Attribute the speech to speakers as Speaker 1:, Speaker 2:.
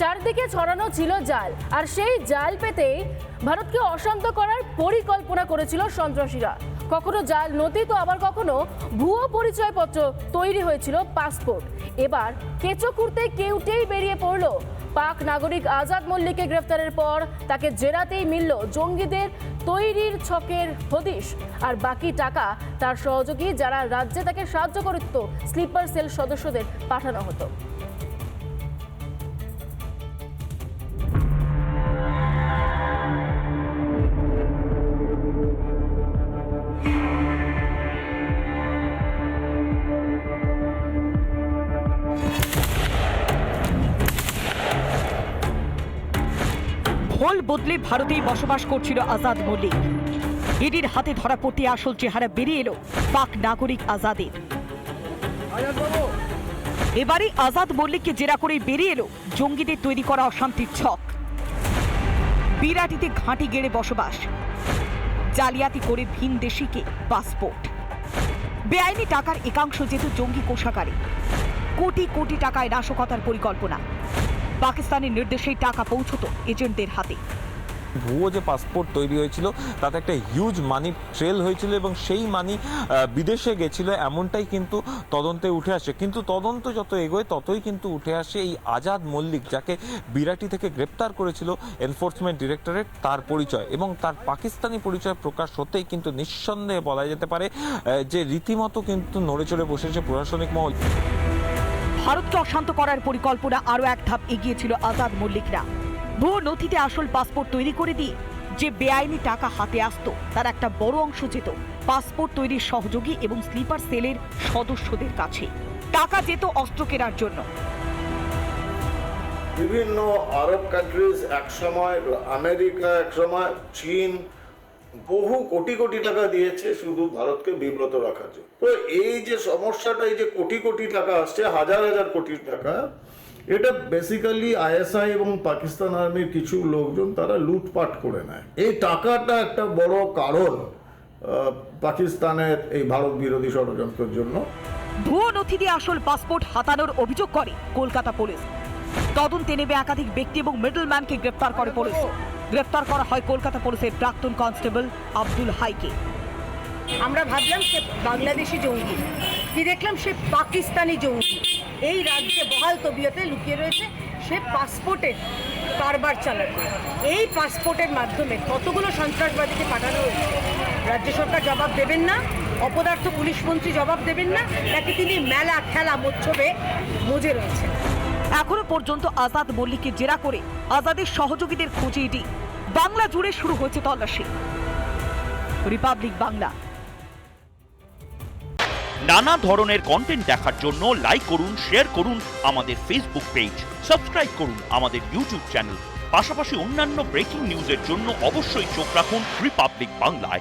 Speaker 1: চারদিকে ছড়ানো ছিল জাল। আর সেই জাল পেতেই ভারতকে অশান্ত করার পরিকল্পনা করেছিল সন্ত্রাসীরা। কখনো জাল নথি তো আবার কখনো ভুয়ো পরিচয়পত্র তৈরি হয়েছিল পাসপোর্ট। এবার কেঁচো কুর্তে কেউটেই বেরিয়ে পড়ল। পাক নাগরিক আজাদ মল্লিককে গ্রেফতারের পর তাকে জেরাতেই মিলল জঙ্গিদের তৈরির ছকের হদিশ। আর বাকি টাকা তার সহযোগী যারা রাজ্যে তাকে সাহায্য করত, স্লিপার সেল সদস্যদের পাঠানো হতো।
Speaker 2: ভোল বদলে ভারতেই বসবাস করছিল আজাদ মল্লিক। ইডির হাতে ধরা পড়তে আসল চেহারা বেরিয়ে এলো পাক নাগরিক আজাদের। এবারে আজাদ মল্লিককে জেরা করে বেরিয়ে এলো জঙ্গিদের তৈরি করা অশান্তির ছক। বিরাটিতে ঘাঁটি গেড়ে বসবাস। জালিয়াতি করে ভিন দেশিকে পাসপোর্ট। বেআইনি টাকার একাংশ যেত জঙ্গি কোষাগারে। কোটি কোটি টাকায় নাশকতার পরিকল্পনা। পাকিস্তানের নির্দেশেই টাকা পৌঁছত এজেন্টদের হাতে।
Speaker 3: ভুয়ো যে পাসপোর্ট তৈরি হয়েছিল, তাতে একটা হিউজ মানি ট্রেল হয়েছিল এবং সেই মানি বিদেশে গেছিল, এমনটাই কিন্তু তদন্তে উঠে আসে। কিন্তু তদন্ত যত এগোয়, ততই কিন্তু উঠে আসে এই আজাদ মল্লিক, যাকে বিরাটি থেকে গ্রেপ্তার করেছিল এনফোর্সমেন্ট ডিরেক্টরেট তার পরিচয়। এবং তার পাকিস্তানি পরিচয় প্রকাশ হতেই কিন্তু নিঃসন্দেহে বলা যেতে পারে যে রীতিমতো কিন্তু নড়ে চড়ে বসেছে প্রশাসনিক মহল।
Speaker 2: ভারতকে অশান্ত করার পরিকল্পনা আরও এক ধাপ এগিয়েছিল আজাদ মল্লিকরা। ভুয়ো নথিতে আসল পাসপোর্ট তৈরি করে দিয়ে যে বেআইনি টাকা হাতে আসতো, তার একটা বড় অংশ যেত পাসপোর্ট তৈরির সহযোগী এবং স্লিপার সেলের সদস্যদের কাছে। টাকা যেত অস্ত্র কেনার জন্য।
Speaker 4: বিভিন্ন আরব কান্ট্রিজ একসময়, আমেরিকা একসময়, চীন বহু কোটি কোটি টাকা দিয়েছে শুধু ভারতকে বিব্রত রাখার জন্য। তো এই যে সমস্যাটা, এই যে কোটি কোটি টাকা আসছে, হাজার হাজার কোটি টাকা, এটা বেসিক্যালি আইএসআই এবং পাকিস্তান আর্মির কিছু লোকজন তারা লুটপাট করে নেয়। এই টাকাটা একটা বড় কারণ পাকিস্তানের এই ভারত বিরোধী ষড়যন্ত্রের জন্য।
Speaker 2: ভুয়ো নথি দিয়ে আসল পাসপোর্ট হাতানোর অভিযোগ করে কলকাতা পুলিশ। তদন্তে নেবে একাধিক ব্যক্তি এবং মিডলম্যানকে গ্রেপ্তার করে পুলিশ। গ্রেপ্তার করা হয় কলকাতা পুলিশের প্রাক্তন কনস্টেবল আব্দুল হাইকে।
Speaker 5: আমরা ভাবলাম সে বাংলাদেশি জঙ্গি। কি দেখলাম? সে পাকিস্তানি জঙ্গি। এই রাজ্যে বহাল তবিয়তে লুকিয়ে রয়েছে। সে পাসপোর্টের কারবার চালাবে এই পাসপোর্টের মাধ্যমে কতগুলো সন্ত্রাসবাদীকে পাঠানো হয়েছে? রাজ্য সরকার জবাব দেবেন না। অপদার্থ পুলিশ মন্ত্রী জবাব দেবেন না। নাকি তিনি মেলা, খেলা মোচ্ছবে মজে রয়েছেন?
Speaker 2: এখনও পর্যন্ত আজাদ মল্লিককে জেরা করে আজাদের সহযোগীদের খোঁজে ইডি বাংলা জুড়ে শুরু হয়েছে তল্লাশি। রিপাবলিক বাংলা।
Speaker 6: নানা ধরনের কন্টেন্ট দেখার জন্য লাইক করুন শেয়ার করুন আমাদের ফেসবুক পেজ সাবস্ক্রাইব করুন আমাদের ইউটিউব চ্যানেল পাশাপাশি অন্যান্য ব্রেকিং নিউজের জন্য অবশ্যই চোখ রাখুন রিপাবলিক বাংলায়